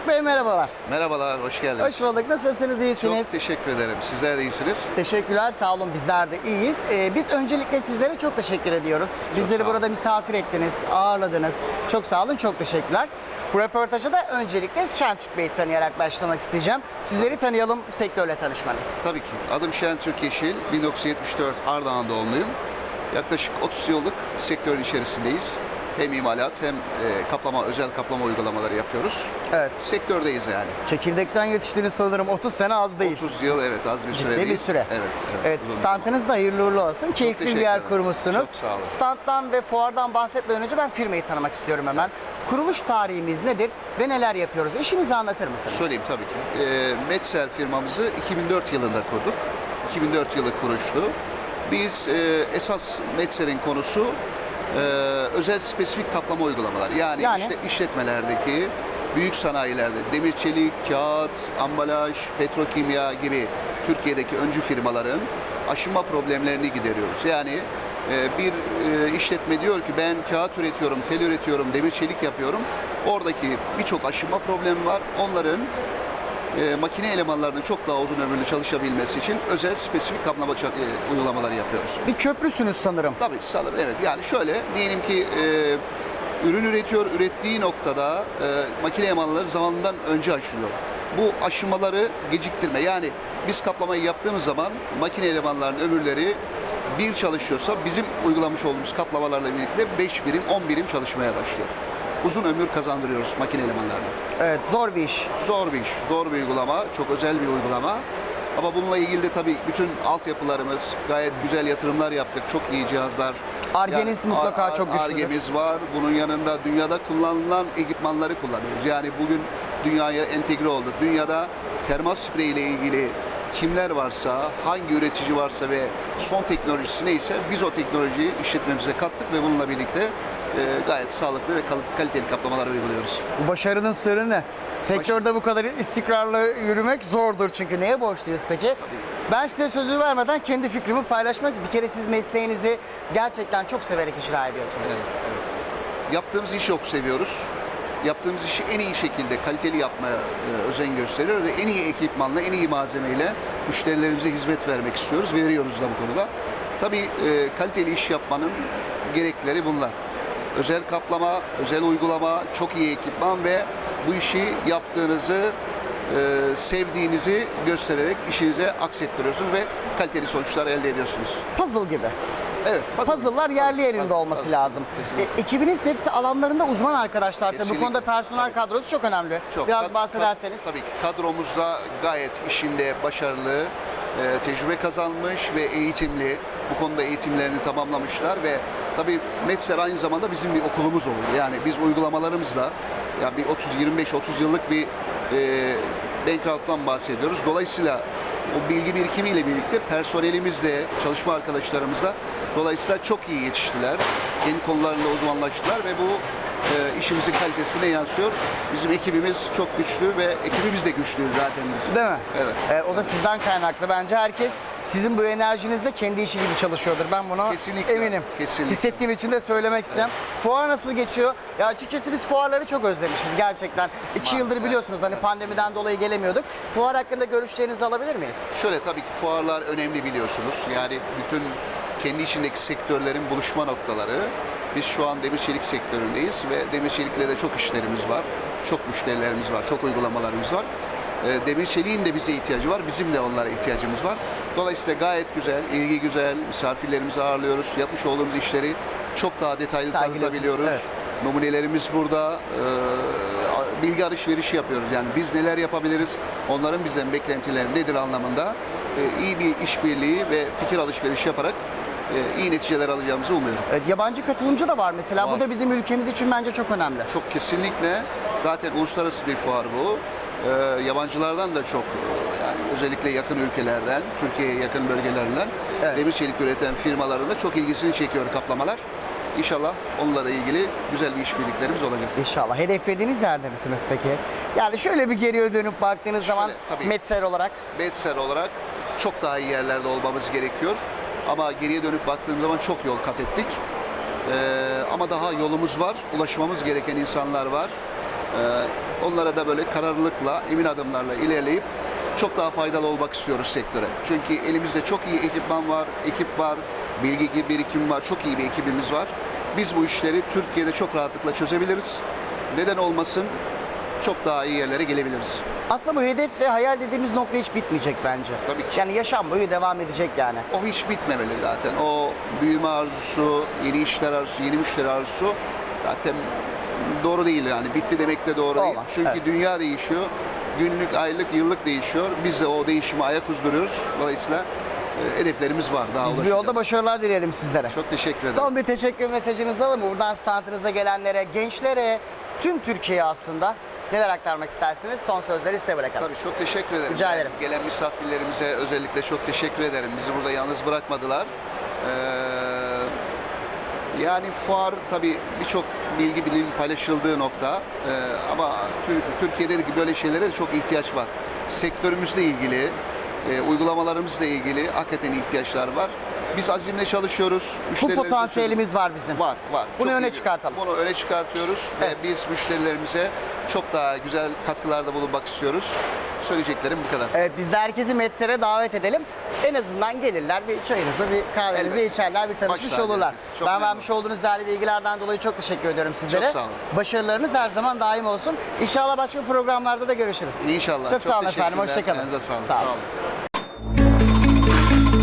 Faruk Bey merhabalar. Merhabalar, hoş geldiniz. Hoş bulduk. Nasılsınız? iyisiniz? Çok teşekkür ederim. Sizler de iyisiniz. Teşekkürler. Sağ olun. Bizler de iyiyiz. Ee, biz öncelikle sizlere çok teşekkür ediyoruz. Bizleri sağ olun. burada misafir ettiniz, ağırladınız. Çok sağ olun. Çok teşekkürler. Bu röportaja da öncelikle Şentürk Bey'i tanıyarak başlamak isteyeceğim. Sizleri tanıyalım, sektörle tanışmanız. Tabii ki. Adım Şentürk Yeşil. 1974 Ardahan doğumluyum. Yaklaşık 30 yıllık sektörün içerisindeyiz. Hem imalat hem e, kaplama, özel kaplama uygulamaları yapıyoruz. Evet. Sektördeyiz yani. Çekirdekten yetiştiğiniz sanırım 30 sene az değil. 30 yıl evet az bir süre Ciddi bir değil. süre. Evet. Evet, uzun. standınız da hayırlı uğurlu olsun. Keyifli bir teşekkür yer ederim. kurmuşsunuz. Çok sağ olun. Standtan ve fuardan bahsetmeden önce ben firmayı tanımak istiyorum hemen. Kuruluş tarihimiz nedir ve neler yapıyoruz? İşinizi anlatır mısınız? Söyleyeyim tabii ki. E, Metser firmamızı 2004 yılında kurduk. 2004 yılı kuruluştu. Biz e, esas Metser'in konusu e, özel spesifik kaplama uygulamalar. Yani, Yani? işte işletmelerdeki büyük sanayilerde demir çelik, kağıt, ambalaj, petrokimya gibi Türkiye'deki öncü firmaların aşınma problemlerini gideriyoruz. Yani e, bir e, işletme diyor ki ben kağıt üretiyorum, tel üretiyorum, demir çelik yapıyorum. Oradaki birçok aşınma problemi var. Onların e, makine elemanlarının çok daha uzun ömürlü çalışabilmesi için özel spesifik kaplama e, uygulamaları yapıyoruz. Bir köprüsünüz sanırım. Tabii sanırım evet yani şöyle diyelim ki e, ürün üretiyor ürettiği noktada e, makine elemanları zamanından önce aşılıyor. Bu aşımaları geciktirme yani biz kaplamayı yaptığımız zaman makine elemanlarının ömürleri bir çalışıyorsa bizim uygulamış olduğumuz kaplamalarla birlikte 5 birim 10 birim çalışmaya başlıyor. Uzun ömür kazandırıyoruz makine elemanlarına. Evet, zor bir iş. Zor bir iş, zor bir uygulama, çok özel bir uygulama. Ama bununla ilgili de tabii bütün altyapılarımız gayet güzel yatırımlar yaptık. Çok iyi cihazlar. Ar-Ge'niz mutlaka ar- çok güçlüdür. Ar-Ge'miz var. Bunun yanında dünyada kullanılan ekipmanları kullanıyoruz. Yani bugün dünyaya entegre olduk. Dünyada termal sprey ile ilgili kimler varsa, hangi üretici varsa ve son teknolojisi neyse biz o teknolojiyi işletmemize kattık ve bununla birlikte gayet sağlıklı ve kal- kaliteli kaplamalar uyguluyoruz. Bu başarının sırrı ne? Sektörde bu kadar istikrarlı yürümek zordur çünkü. Neye borçluyuz peki? Ben size sözü vermeden kendi fikrimi paylaşmak bir kere siz mesleğinizi gerçekten çok severek icra ediyorsunuz. Evet, evet. Yaptığımız işi çok seviyoruz. Yaptığımız işi en iyi şekilde kaliteli yapmaya e, özen gösteriyor ve en iyi ekipmanla, en iyi malzemeyle müşterilerimize hizmet vermek istiyoruz. Veriyoruz da bu konuda. Tabii e, kaliteli iş yapmanın gerekleri bunlar. Özel kaplama, özel uygulama, çok iyi ekipman ve bu işi yaptığınızı e, sevdiğinizi göstererek işinize aksettiriyorsunuz ve kaliteli sonuçlar elde ediyorsunuz. Puzzle gibi. Evet. puzzle. Puzzle'lar yerli yerinde Puzzle, olması puzzle. lazım. Kesinlikle. E, ekibiniz hepsi alanlarında uzman arkadaşlar. Tabii bu konuda personel Tabii. kadrosu çok önemli. Çok. Biraz Kad- bahsederseniz. kad- tabii ki kadromuzda gayet işinde başarılı, e, tecrübe kazanmış ve eğitimli. Bu konuda eğitimlerini tamamlamışlar ve tabii Metser aynı zamanda bizim bir okulumuz oldu. Yani biz uygulamalarımızla ya bir 30 25 30 yıllık bir e, background'dan bahsediyoruz. Dolayısıyla o bilgi birikimiyle birlikte personelimizle, çalışma arkadaşlarımızla dolayısıyla çok iyi yetiştiler. Kendi konularında uzmanlaştılar ve bu e, işimizin kalitesine yansıyor. Bizim ekibimiz çok güçlü ve ekibimiz de güçlü zaten biz. Değil mi? Evet. E, o da sizden kaynaklı. Bence herkes sizin bu enerjinizle kendi işi gibi çalışıyordur. Ben buna Kesinlikle, eminim. kesinlikle. Hissettiğim için de söylemek isteyeceğim. Fuar nasıl geçiyor? Ya açıkçası biz fuarları çok özlemişiz gerçekten. İki yıldır biliyorsunuz hani pandemiden dolayı gelemiyorduk. Fuar hakkında görüşlerinizi alabilir miyiz? Şöyle tabii ki fuarlar önemli biliyorsunuz. Yani bütün kendi içindeki sektörlerin buluşma noktaları. Biz şu an demir çelik sektöründeyiz ve demir çelikle de çok işlerimiz var. Çok müşterilerimiz var, çok uygulamalarımız var. Ee, Demir çeliğin de bize ihtiyacı var, bizim de onlara ihtiyacımız var. Dolayısıyla gayet güzel, ilgi güzel, misafirlerimizi ağırlıyoruz. Yapmış olduğumuz işleri çok daha detaylı tanıtabiliyoruz. evet. Numunelerimiz burada. Ee, bilgi alışverişi yapıyoruz. Yani biz neler yapabiliriz, onların bizden beklentileri nedir anlamında e, iyi bir işbirliği ve fikir alışverişi yaparak e, iyi neticeler alacağımızı umuyorum. Evet, yabancı katılımcı da var mesela. Bu Var. da bizim ülkemiz için bence çok önemli. Çok kesinlikle zaten uluslararası bir fuar bu. Ee, yabancılardan da çok e, yani özellikle yakın ülkelerden, Türkiye'ye yakın bölgelerden Evet. demir çelik üreten firmaların da çok ilgisini çekiyor kaplamalar. İnşallah onunla da ilgili güzel bir işbirliklerimiz olacak. İnşallah. Hedeflediğiniz yerde misiniz peki? Yani şöyle bir geriye dönüp baktığınız zaman tabii. Metser olarak Besser olarak çok daha iyi yerlerde olmamız gerekiyor. Ama geriye dönüp baktığım zaman çok yol kat ettik. Ee, ama daha yolumuz var. Ulaşmamız gereken insanlar var. Ee, onlara da böyle kararlılıkla, emin adımlarla ilerleyip çok daha faydalı olmak istiyoruz sektöre. Çünkü elimizde çok iyi ekipman var, ekip var, bilgi birikim var, çok iyi bir ekibimiz var. Biz bu işleri Türkiye'de çok rahatlıkla çözebiliriz. Neden olmasın? Çok daha iyi yerlere gelebiliriz. Aslında bu hedef ve hayal dediğimiz nokta hiç bitmeyecek bence. Tabii ki. Yani yaşam boyu devam edecek yani. O hiç bitmemeli zaten. O büyüme arzusu, yeni işler arzusu, yeni müşteri arzusu zaten doğru değil yani. Bitti demek de doğru değil. Olmaz, Çünkü evet. dünya değişiyor. Günlük, aylık, yıllık değişiyor. Biz de o değişime ayak uzduruyoruz. Dolayısıyla e, hedeflerimiz var. Daha Biz bu yolda başarılar dileyelim sizlere. Çok teşekkür ederim. Son bir teşekkür mesajınızı alın? Buradan standınıza gelenlere, gençlere, tüm Türkiye'ye aslında neler aktarmak istersiniz? Son sözleri size bırakalım. Tabii çok teşekkür ederim. Rica ederim. Gelen misafirlerimize özellikle çok teşekkür ederim. Bizi burada yalnız bırakmadılar. Ee, yani fuar tabii birçok bilgi bilin paylaşıldığı nokta. Ee, ama Tür- Türkiye'de de böyle şeylere de çok ihtiyaç var. Sektörümüzle ilgili, e, uygulamalarımızla ilgili hakikaten ihtiyaçlar var. Biz azimle çalışıyoruz. Bu Müşterilerimize potansiyelimiz var bizim. Var, var. Bunu Çok öne iyi. çıkartalım. Bunu öne çıkartıyoruz Evet. ve biz müşterilerimize çok daha güzel katkılarda bulunmak istiyoruz. Söyleyeceklerim bu kadar. Evet biz de herkesi Metser'e davet edelim. En azından gelirler bir çayınızı, bir kahvenizi Elbette. içerler, bir tanışmış Başlar olurlar. geliriz. Çok ben memnun vermiş olduğunuz değerli bilgilerden dolayı çok teşekkür ediyorum sizlere. Çok sağ olun. Başarılarınız her zaman daim olsun. İnşallah başka programlarda da görüşürüz. İnşallah. Çok, sağ olun efendim, teşekkürler. hoşçakalın. Elinize sağlık. Sağ olun. Sağ olun.